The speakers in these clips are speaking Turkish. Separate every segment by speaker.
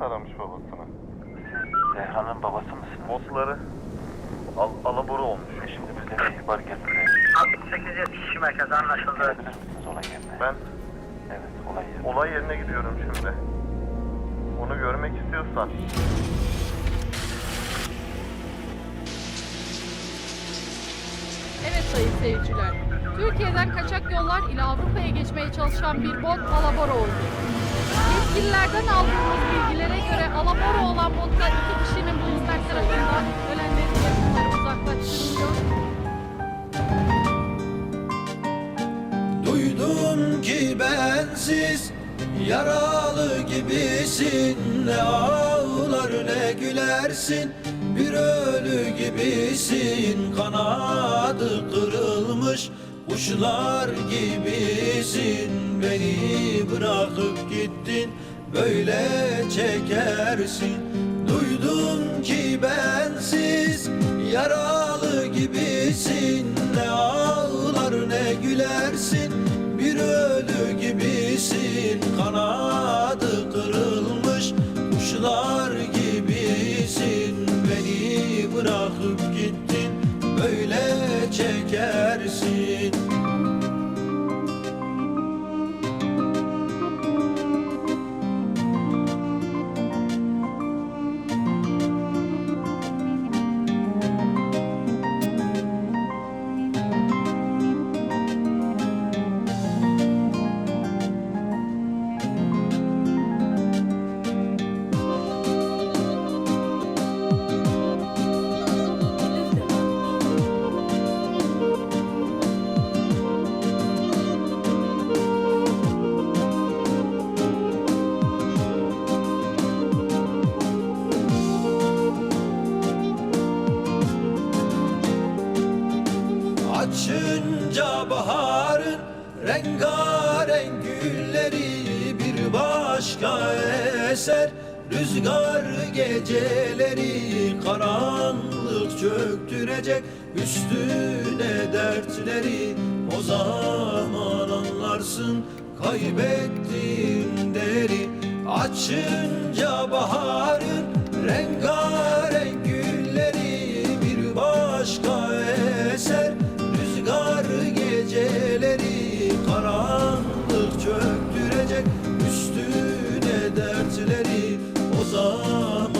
Speaker 1: Annesi aramış babasını.
Speaker 2: Zehran'ın babası mısın?
Speaker 1: Botları al alabora olmuş.
Speaker 2: Şimdi bize bir ihbar geldi.
Speaker 3: 68 kişi merkezi anlaşıldı.
Speaker 2: Gelebilir misiniz olay yerine?
Speaker 1: Ben
Speaker 2: Evet, olay yerine.
Speaker 1: olay yerine gidiyorum şimdi. Onu görmek istiyorsan.
Speaker 4: Evet sayın seyirciler. Türkiye'den kaçak yollar ile Avrupa'ya geçmeye çalışan bir bot alabora oldu. Yetkililerden aldığımız göre alabora olan botta iki kişinin bulunmak tarafından ölenlerin yakınları uzaklaştırılıyor.
Speaker 5: Duydum ki bensiz yaralı gibisin. Ne ağlar ne gülersin. Bir ölü gibisin. Kanadı kırılmış kuşlar gibisin. Beni bırakıp gittin böyle çekersin. Duydum ki bensiz yaralı gibisin. Ne ağlar ne gülersin. Bir ölü gibisin. Kanadı eser Rüzgar geceleri karanlık çöktürecek üstüne dertleri. O zaman anlarsın kaybettiğin deri Açınca baharın dertleri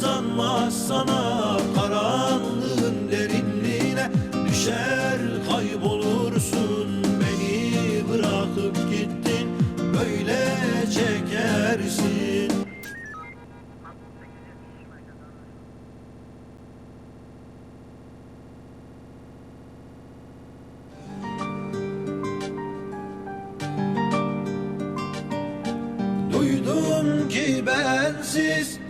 Speaker 5: uzanmaz sana karanlığın derinliğine. Düşer kaybolursun beni bırakıp gittin böyle çekersin. Duydum ki bensiz